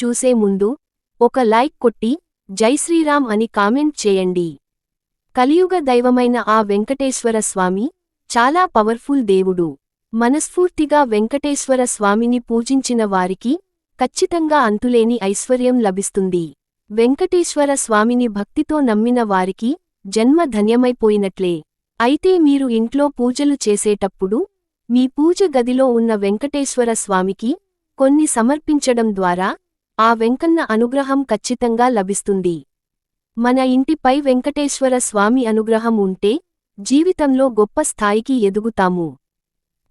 చూసే ముందు ఒక లైక్ కొట్టి జై శ్రీరామ్ అని కామెంట్ చేయండి. కలియుగ దైవమైన ఆ వెంకటేశ్వర స్వామి చాలా పవర్ఫుల్ దేవుడు. మనస్ఫూర్తిగా వెంకటేశ్వర స్వామిని పూజించిన వారికి ఖచ్చితంగా అంతులేని ఐశ్వర్యం లభిస్తుంది. వెంకటేశ్వర స్వామిని భక్తితో నమ్మిన వారికి జన్మ ధన్యమైపోయినట్లే. అయితే మీరు ఇంట్లో పూజలు చేసేటప్పుడు మీ పూజ గదిలో ఉన్న వెంకటేశ్వర స్వామికి కొన్ని సమర్పించడం ద్వారా ఆ వెంకన్న అనుగ్రహం ఖచ్చితంగా లభిస్తుంది. మన ఇంటిపై వెంకటేశ్వర స్వామి అనుగ్రహం ఉంటే జీవితంలో గొప్ప స్థాయికి ఎదుగుతాము.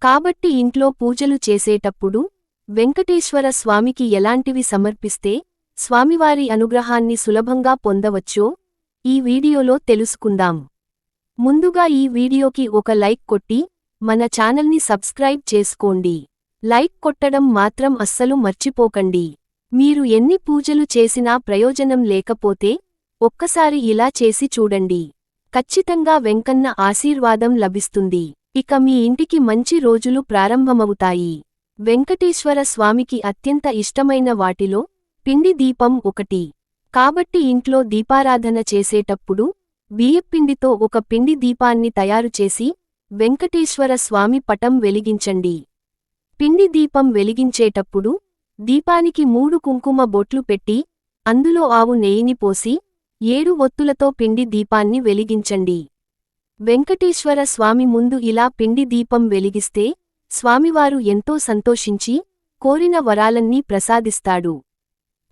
కాబట్టి ఇంట్లో పూజలు చేసేటప్పుడు వెంకటేశ్వర స్వామికి ఎలాంటివి సమర్పిస్తే స్వామివారి అనుగ్రహాన్ని సులభంగా పొందవచ్చో ఈ వీడియోలో తెలుసుకుందాం. ముందుగా ఈ వీడియోకి ఒక లైక్ కొట్టి మన ఛానల్ని సబ్స్క్రైబ్ చేసుకోండి. లైక్ కొట్టడం మాత్రం అస్సలు మర్చిపోకండి. మీరు ఎన్ని పూజలు చేసినా ప్రయోజనం లేకపోతే ఒక్కసారి ఇలా చేసి చూడండి. ఖచ్చితంగా వెంకన్న ఆశీర్వాదం లభిస్తుంది. ఇక మీ ఇంటికి మంచి రోజులు ప్రారంభమవుతాయి. వెంకటేశ్వర స్వామికి అత్యంత ఇష్టమైన వాటిలో పిండి దీపం ఒకటి. కాబట్టి ఇంట్లో దీపారాధన చేసేటప్పుడు బియ్యపిండితో ఒక పిండి దీపాన్ని తయారుచేసి వెంకటేశ్వర స్వామి పటం వెలిగించండి. పిండి దీపం వెలిగించేటప్పుడు దీపానికి మూడు కుంకుమ బొట్లు పెట్టి అందులో ఆవు నెయ్యిని పోసి ఏడు ఒత్తులతో పిండి దీపాన్ని వెలిగించండి. వెంకటేశ్వర స్వామి ముందు ఇలా పిండి దీపం వెలిగిస్తే స్వామివారు ఎంతో సంతోషించి కోరిన వరాలన్నీ ప్రసాదిస్తాడు.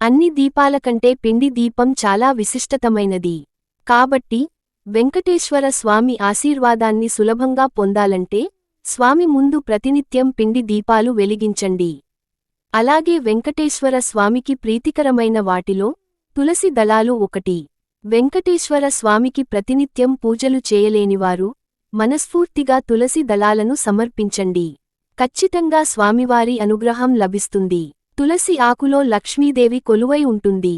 అన్ని దీపాల కంటే పిండి దీపం చాలా విశిష్టతమైనది. కాబట్టి వెంకటేశ్వర స్వామి ఆశీర్వాదాన్ని సులభంగా పొందాలంటే స్వామి ముందు ప్రతినిత్యం పిండి దీపాలు వెలిగించండి. అలాగే వెంకటేశ్వర స్వామికి ప్రీతికరమైన వాటిలో తులసి దళాలు ఒకటి. వెంకటేశ్వర స్వామికి ప్రతినిత్యం పూజలు చేయలేనివారు మనస్ఫూర్తిగా తులసి దళాలను సమర్పించండి. ఖచ్చితంగా స్వామివారి అనుగ్రహం లభిస్తుంది. తులసి ఆకులో లక్ష్మీదేవి కొలువై ఉంటుంది.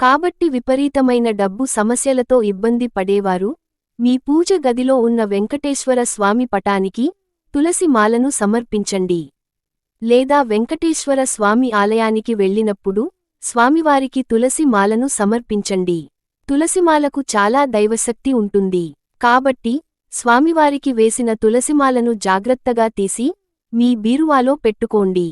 కాబట్టి విపరీతమైన డబ్బు సమస్యలతో ఇబ్బంది పడేవారు మీ పూజ గదిలో ఉన్న వెంకటేశ్వర స్వామి పటానికి తులసి మాలను సమర్పించండి. లేదా వెంకటేశ్వర స్వామి ఆలయానికి వెళ్ళినప్పుడు స్వామివారికి తులసి మాలను సమర్పించండి. తులసిమాలకు చాలా దైవశక్తి ఉంటుంది. కాబట్టి స్వామివారికి వేసిన తులసిమాలను జాగ్రత్తగా తీసి మీ బీరువాలో పెట్టుకోండి.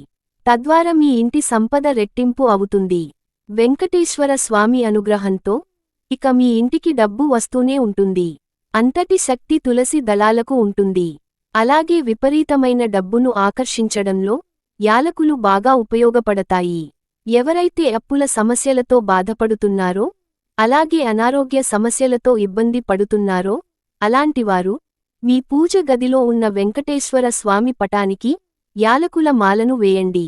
తద్వారా మీ ఇంటి సంపద రెట్టింపు అవుతుంది. వెంకటేశ్వర స్వామి అనుగ్రహంతో ఇక మీ ఇంటికి డబ్బు వస్తూనే ఉంటుంది. అంతటి శక్తి తులసి దళాలకు ఉంటుంది. అలాగే విపరీతమైన డబ్బును ఆకర్షించడంలో యాలకులు బాగా ఉపయోగపడతాయి. ఎవరైతే అప్పుల సమస్యలతో బాధపడుతున్నారో అలాగే అనారోగ్య సమస్యలతో ఇబ్బంది పడుతున్నారో అలాంటివారు మీ పూజ గదిలో ఉన్న వెంకటేశ్వర స్వామి పటానికి యాలకుల మాలను వేయండి.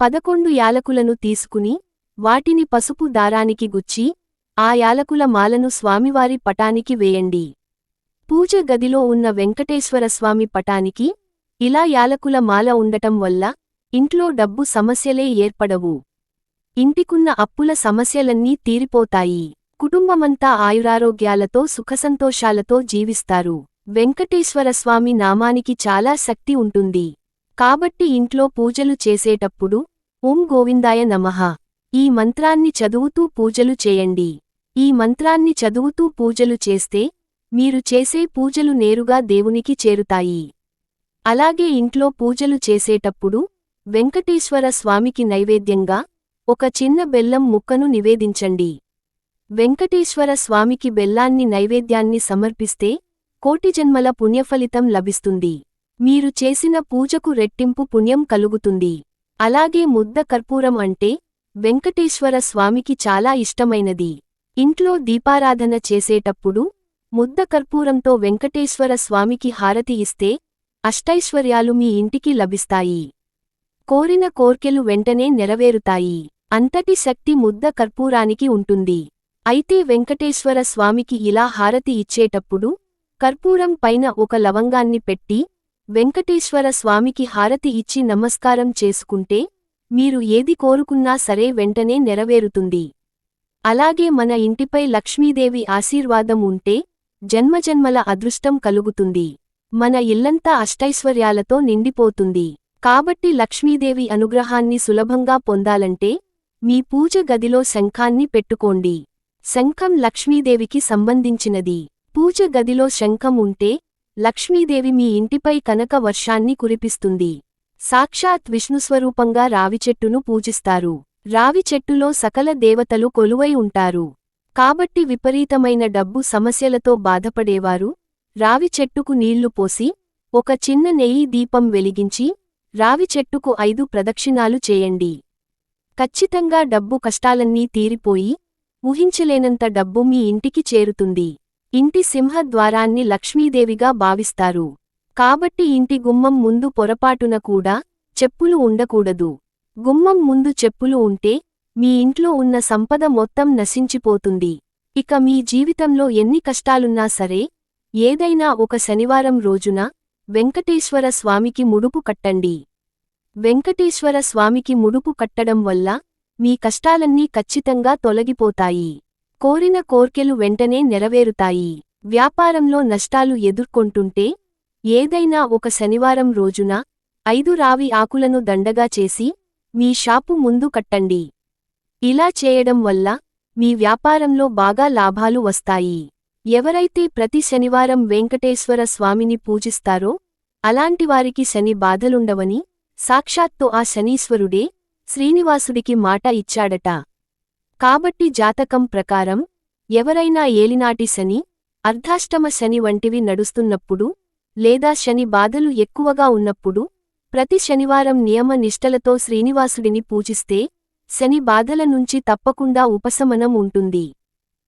పదకొండు యాలకులను తీసుకుని వాటిని పసుపు దారానికి గుచ్చి ఆ యాలకుల మాలను స్వామివారి పటానికి వేయండి. పూజ గదిలో ఉన్న వెంకటేశ్వర స్వామి పటానికి ఇలా యాలకుల మాల ఉండటం వల్ల ఇంట్లో డబ్బు సమస్యలే ఏర్పడవు. ఇంటికున్న అప్పుల సమస్యలన్నీ తీరిపోతాయి. కుటుంబమంతా ఆయురారోగ్యాలతో సుఖసంతోషాలతో జీవిస్తారు. వెంకటేశ్వర స్వామి నామానికి చాలా శక్తి ఉంటుంది. కాబట్టి ఇంట్లో పూజలు చేసేటప్పుడు ఓం గోవిందాయ నమః. ఈ మంత్రాన్ని చదువుతూ పూజలు చేయండి. ఈ మంత్రాన్ని చదువుతూ పూజలు చేస్తే మీరు చేసే పూజలు నేరుగా దేవునికి చేరుతాయి. అలాగే ఇంట్లో పూజలు చేసేటప్పుడు వెంకటేశ్వర స్వామికి నైవేద్యంగా ఒక చిన్న బెల్లం ముక్కను నివేదించండి. వెంకటేశ్వర స్వామికి బెల్లాన్ని నైవేద్యాన్ని సమర్పిస్తే కోటిజన్మల పుణ్యఫలితం లభిస్తుంది. మీరు చేసిన పూజకు రెట్టింపు పుణ్యం కలుగుతుంది. అలాగే ముద్ద కర్పూరం అంటే వెంకటేశ్వర స్వామికి చాలా ఇష్టమైనది. ఇంట్లో దీపారాధన చేసేటప్పుడు ముద్ద కర్పూరంతో వెంకటేశ్వర స్వామికి హారతి ఇస్తే అష్టైశ్వర్యాలు మీ ఇంటికి లభిస్తాయి. కోరిన కోర్కెలు వెంటనే నెరవేరుతాయి. అంతటి శక్తి ముద్ద కర్పూరానికి ఉంటుంది. అయితే వెంకటేశ్వర స్వామికి ఇలా హారతి ఇచ్చేటప్పుడు కర్పూరం పైన ఒక లవంగాన్ని పెట్టి వెంకటేశ్వర స్వామికి హారతి ఇచ్చి నమస్కారం చేసుకుంటే మీరు ఏది కోరుకున్నా సరే వెంటనే నెరవేరుతుంది. అలాగే మన ఇంటిపై లక్ష్మీదేవి ఆశీర్వాదం ఉంటే జన్మజన్మల అదృష్టం కలుగుతుంది. మన ఇల్లంతా అష్టైశ్వర్యాలతో నిండిపోతుంది. కాబట్టి లక్ష్మీదేవి అనుగ్రహాన్ని సులభంగా పొందాలంటే మీ పూజ గదిలో శంఖాన్ని పెట్టుకోండి. శంఖం లక్ష్మీదేవికి సంబంధించినది. పూజ గదిలో శంఖం ఉంటే లక్ష్మీదేవి మీ ఇంటిపై కనక వర్షాన్ని కురిపిస్తుంది. సాక్షాత్ విష్ణుస్వరూపంగా రావిచెట్టును పూజిస్తారు. రావి చెట్టులో సకల దేవతలు కొలువై ఉంటారు. కాబట్టి విపరీతమైన డబ్బు సమస్యలతో బాధపడేవారు రావి చెట్టుకు నీళ్ళు పోసి ఒక చిన్న నెయ్యి దీపం వెలిగించి రావి చెట్టుకు ఐదు ప్రదక్షిణాలు చేయండి. ఖచ్చితంగా డబ్బు కష్టాలన్నీ తీరిపోయి ఊహించలేనంత డబ్బు మీ ఇంటికి చేరుతుంది. ఇంటి సింహద్వారాన్ని లక్ష్మీదేవిగా భావిస్తారు. కాబట్టి ఇంటి గుమ్మం ముందు పొరపాటున కూడా చెప్పులు ఉండకూడదు. గుమ్మం ముందు చెప్పులు ఉంటే మీ ఇంట్లో ఉన్న సంపద మొత్తం నశించిపోతుంది. ఇక మీ జీవితంలో ఎన్ని కష్టాలున్నా సరే ఏదైనా ఒక శనివారం రోజున వెంకటేశ్వర స్వామికి ముడుపు కట్టండి. వెంకటేశ్వర స్వామికి ముడుపు కట్టడం వల్ల మీ కష్టాలన్నీ ఖచ్చితంగా తొలగిపోతాయి. కోరిన కోర్కెలు వెంటనే నెరవేరుతాయి. వ్యాపారంలో నష్టాలు ఎదుర్కొంటుంటే ఏదైనా ఒక శనివారం రోజున ఐదు రావి ఆకులను దండగా చేసి మీ షాపు ముందు కట్టండి. ఇలా చేయడం వల్ల మీ వ్యాపారంలో బాగా లాభాలు వస్తాయి. ఎవరైతే ప్రతి శనివారం వెంకటేశ్వర స్వామిని పూజిస్తారో అలాంటివారికి శని బాధలుండవని సాక్షాత్తు ఆ శనీశ్వరుడే శ్రీనివాసుడికి మాట ఇచ్చాడట. కాబట్టి జాతకం ప్రకారం ఎవరైనా ఏలినాటి శని అర్ధాష్టమ శని వంటివి నడుస్తున్నప్పుడు లేదా శని బాధలు ఎక్కువగా ఉన్నప్పుడు ప్రతి శనివారం నియమ నిష్టలతో శ్రీనివాసుడిని పూజిస్తే శని బాధల నుంచి తప్పకుండా ఉపశమనం ఉంటుంది.